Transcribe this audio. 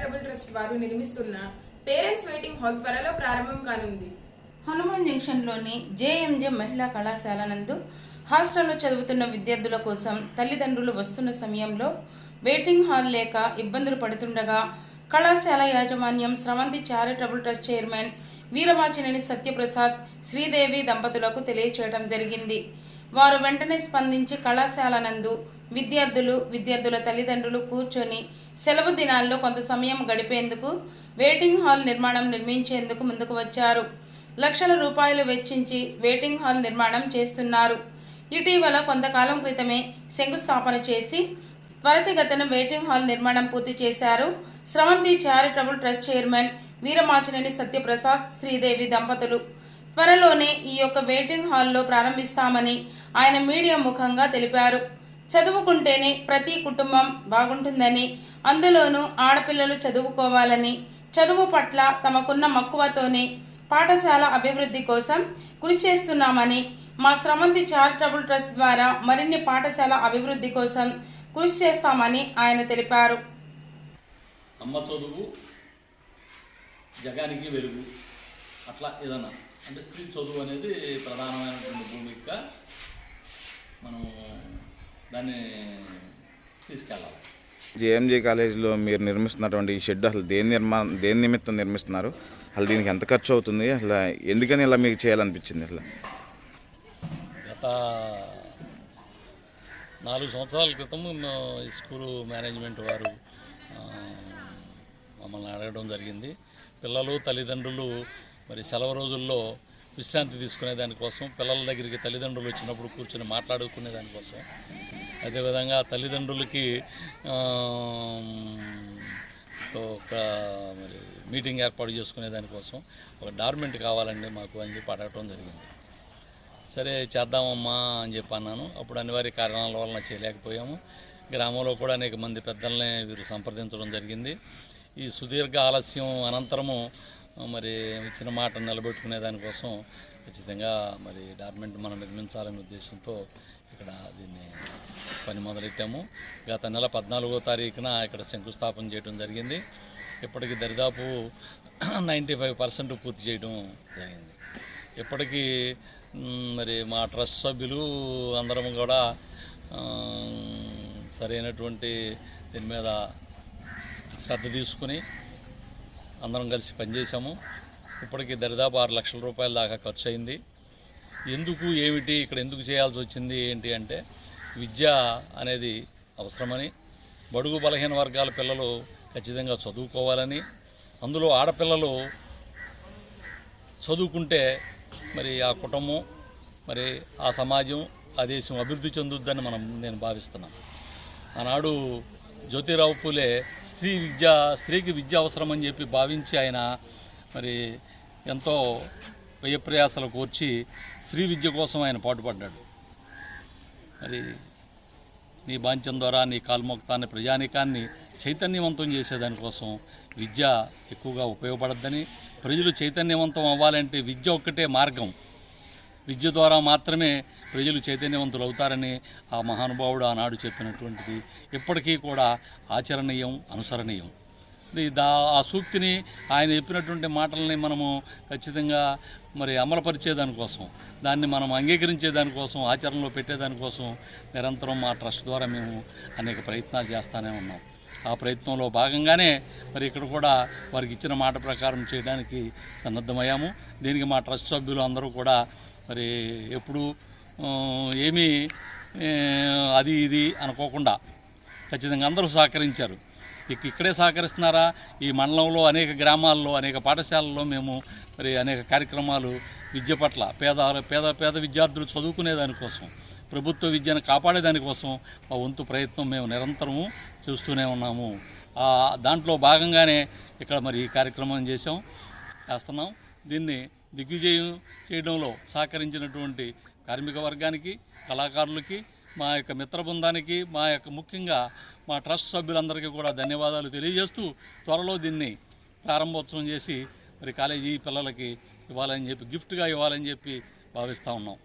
వారు నిర్మిస్తున్న parents waiting hall త్వరలో ప్రారంభం కానుంది. హనుమాన్ జంక్షన్లోని జేఎంజే మహిళా కళాశాల నందు హాస్టల్లో చదువుతున్న విద్యార్థుల కోసం తల్లిదండ్రులు వస్తున్న సమయంలో వెయిటింగ్ హాల్ లేక ఇబ్బందులు పడుతుండగా కళాశాల యాజమాన్యం Sravanthi charitable trust chairman Veeramachineni Satyaprasad Sridevi దంపతులకు తెలియచేయడం జరిగింది. వారు వెంటనే స్పందించి కళాశాల నందు విద్యార్థులు విద్యార్థుల తల్లిదండ్రులు కూర్చొని సెలవు దినాల్లో కొంత సమయం గడిపేందుకు వెయిటింగ్ హాల్ నిర్మాణం నిర్మించేందుకు ముందుకు వచ్చారు. లక్షల రూపాయలు వెచ్చించి వెయిటింగ్ హాల్ నిర్మాణం చేస్తున్నారు. ఇటీవల కొంతకాలం క్రితమే శంకుస్థాపన చేసి త్వరితగతిన వెయిటింగ్ హాల్ నిర్మాణం పూర్తి చేశారు. Sravanthi charitable trust chairman Veeramachineni Satyaprasad Sridevi దంపతులు. త్వరలోనే ఈ యొక్క వెయిటింగ్ హాల్లో ప్రారంభిస్తామని ఆయన మీడియా ముఖంగా తెలిపారు. చదువుకుంటేనే ప్రతి కుటుంబం బాగుంటుందని అందులోనూ ఆడపిల్లలు చదువుకోవాలని చదువు పట్ల తమకున్న మక్కువతోనే పాఠశాల అభివృద్ధి కోసం కృషి చేస్తున్నామని మా స్రవంతి చారిటబుల్ ట్రస్ట్ ద్వారా మరిన్ని పాఠశాల అభివృద్ధి కోసం కృషి చేస్తామని ఆయన తెలిపారు. అమ్మ చదువు జగానికి వెలుగు అట్లా ఏదన్నా. అంటే స్త్రీ చదువు అనేది ప్రధానమైనటువంటి భూమిక. మనం దాన్ని తీసుకెళ్ళాలి. జేఎంజే కాలేజీలో మీరు నిర్మిస్తున్నటువంటి ఈ షెడ్ అసలు దేని నిర్మా దేని నిమిత్తం నిర్మిస్తున్నారు? అసలు దీనికి ఎంత ఖర్చు అవుతుంది? అసలు ఎందుకని ఇలా మీకు చేయాలనిపించింది అసలు? గత నాలుగు సంవత్సరాల క్రితం స్కూలు మేనేజ్మెంట్ వారు మమ్మల్ని అడగడం జరిగింది. పిల్లలు తల్లిదండ్రులు మరి సెలవు రోజుల్లో విశ్రాంతి తీసుకునే దానికోసం పిల్లల దగ్గరికి తల్లిదండ్రులు వచ్చినప్పుడు కూర్చొని మాట్లాడుకునే దానికోసం. అదేవిధంగా తల్లిదండ్రులకి ఒక మరి మీటింగ్ ఏర్పాటు చేసుకునే దానికోసం ఒక డార్మెంట్ కావాలండి మాకు అని చెప్పి అడగటం జరిగింది. సరే చేద్దామమ్మా అని చెప్పి అన్నాను. అప్పుడు అనివార్య కారణాల వలన చేయలేకపోయాము. గ్రామంలో కూడా అనేక మంది పెద్దల్ని వీరు సంప్రదించడం జరిగింది. ఈ సుదీర్ఘ ఆలస్యం అనంతరము మరి ఇచ్చిన మాట నిలబెట్టుకునే దానికోసం ఖచ్చితంగా మరి డార్మెంట్ మనం నిర్మించాలనే ఉద్దేశంతో ఇక్కడ దీన్ని పని మొదలెట్టాము. గత నెల పద్నాలుగో తారీఖున ఇక్కడ శంకుస్థాపన చేయడం జరిగింది. ఇప్పటికి దరిదాపు నైంటీ ఫైవ్ పర్సెంట్ పూర్తి చేయడం జరిగింది. ఇప్పటికీ మరి మా ట్రస్ట్ సభ్యులు అందరం కూడా సరైనటువంటి దీని మీద శ్రద్ధ తీసుకుని అందరం కలిసి పనిచేసాము ఇప్పటికీ దరిదాపు ఆరు లక్షల రూపాయల దాకా ఖర్చు అయింది ఎందుకు ఏమిటి ఇక్కడ ఎందుకు చేయాల్సి వచ్చింది ఏంటి అంటే విద్య అనేది అవసరమని బడుగు బలహీన వర్గాల పిల్లలు ఖచ్చితంగా చదువుకోవాలని అందులో ఆడపిల్లలు చదువుకుంటే మరి ఆ కుటుంబం మరి ఆ సమాజం ఆ దేశం అభివృద్ధి చెందుద్దని మనం నేను భావిస్తున్నాను. ఆనాడు జ్యోతిరావు పూలే స్త్రీ విద్య స్త్రీకి విద్య అవసరమని చెప్పి భావించి ఆయన మరి ఎంతో వ్యయప్రయాసలు కోర్చి స్త్రీ విద్య కోసం ఆయన పాటుపడ్డాడు. మరి నీ బాంఛం ద్వారా నీ కాల్మోక్తాన్ని ప్రజానికాన్ని చైతన్యవంతం చేసేదానికోసం విద్య ఎక్కువగా ఉపయోగపడద్దని ప్రజలు చైతన్యవంతం అవ్వాలంటే విద్య ఒక్కటే మార్గం. విద్య ద్వారా మాత్రమే ప్రజలు చైతన్యవంతులు అవుతారని ఆ మహానుభావుడు ఆనాడు చెప్పినటువంటిది. ఇప్పటికీ కూడా ఆచరణీయం అనుసరణీయం. దా ఆ సూక్తిని ఆయన చెప్పినటువంటి మాటల్ని మనము ఖచ్చితంగా మరి అమలుపరిచేదానికోసం దాన్ని మనం అంగీకరించేదానికోసం ఆచరణలో పెట్టేదానికోసం నిరంతరం మా ట్రస్ట్ ద్వారా మేము అనేక ప్రయత్నాలు చేస్తూనే ఉన్నాం. ఆ ప్రయత్నంలో భాగంగానే మరి ఇక్కడ కూడా వారికి ఇచ్చిన మాట ప్రకారం చేయడానికి సన్నద్ధమయ్యాము. దీనికి మా ట్రస్ట్ సభ్యులు అందరూ కూడా మరి ఎప్పుడూ ఏమీ అది ఇది అనుకోకుండా ఖచ్చితంగా అందరూ సహకరించారు. ఇక్కడే సహకరిస్తున్నారా? ఈ మండలంలో అనేక గ్రామాల్లో అనేక పాఠశాలల్లో మేము మరి అనేక కార్యక్రమాలు విద్య పట్ల పేద పేద పేద విద్యార్థులు చదువుకునే దానికోసం ప్రభుత్వ విద్యను కాపాడేదానికోసం మా వంతు ప్రయత్నం మేము నిరంతరము చూస్తూనే ఉన్నాము. దాంట్లో భాగంగానే ఇక్కడ మరి ఈ కార్యక్రమం చేసాం చేస్తున్నాం. దీన్ని దిగ్విజయం చేయడంలో సహకరించినటువంటి కార్మిక వర్గానికి కళాకారులకి మా యొక్క మిత్ర బృందానికి మా యొక్క ముఖ్యంగా మా ట్రస్ట్ సభ్యులందరికీ కూడా ధన్యవాదాలు తెలియజేస్తూ త్వరలో దీన్ని ప్రారంభోత్సవం చేసి మరి కాలేజీ పిల్లలకి ఇవ్వాలని చెప్పి గిఫ్ట్గా ఇవ్వాలని చెప్పి భావిస్తూ ఉన్నాం.